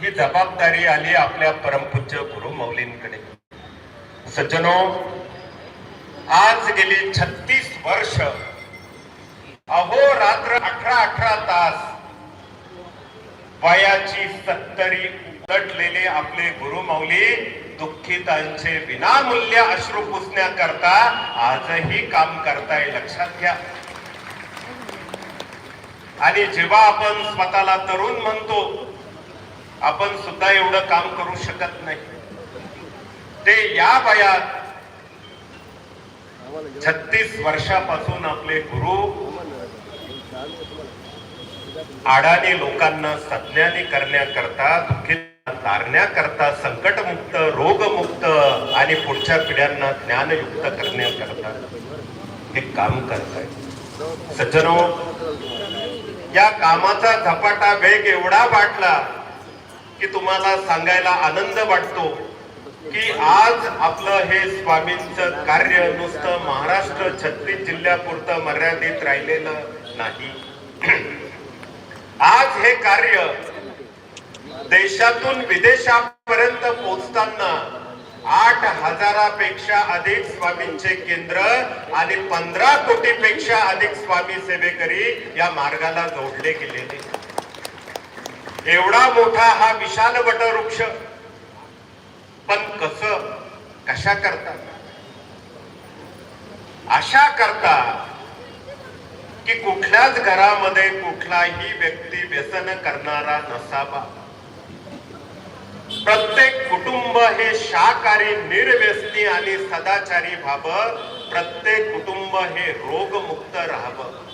ही जबाबदारी आली आपल्या परमपूज्य गुरु मौलींकडे. सज्जनो आज गेली छत्तीस वर्ष. अहो रात्र अठरा अठरा तास. वयाची सत्तरी उलटलेले आपले गुरुमौली दुःखितांचे विनामूल्य अश्रू पुसण्याकरता आजही काम करताय लक्षात घ्या. आणि जेव्हा आपण स्वतःला तरुण म्हणतो आपण सुद्धा एवढं काम करू शकत नाही. ते या वयात छत्तीस वर्षापासून आपले गुरु आडाणी लोकांना सज्ञानी करण्याकरता दुखी तारण्याकरता संकटमुक्त रोगमुक्त आणि पुढच्या पिढ्यांना ज्ञानयुक्त करण्याकरता हे काम करताय. सज्जनो या कामाचा झपाटा वेग एवढा वाटला की तुम्हाला सांगायला आनंद वाटतो की आज आपलं हे स्वामींचं कार्य नुसतं महाराष्ट्र छत्तीस जिल्ह्यापुरतं मर्यादित राहिलेलं नाही. आज हे कार्य देशातून विदेशापर्यंत पोहोचताना आठ हजारापेक्षा अधिक स्वामींचे केंद्र आणि पंधरा कोटीपेक्षा अधिक स्वामी सेवेकरी या मार्गाला जोडले गेलेले. एवढा मोठा हा विशाल वटवृक्ष. पण कस? कशा करता? अशा करता की कुठल्याच घरामध्ये कुठलाही व्यक्ती व्यसन करणारा नसावा. प्रत्येक कुटुंब हे शाकाहारी निर्व्यसनी आणि सदाचारी व्हावं. प्रत्येक कुटुंब हे रोगमुक्त राहावं.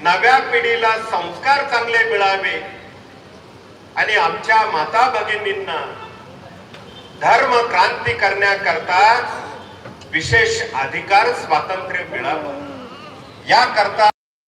नव्या पिढीला संस्कार चांगले मिळावे. आणि आमच्या माता भगिनींना धर्म क्रांती करण्याकरता विशेष अधिकार स्वातंत्र्य मिळावं. याकरता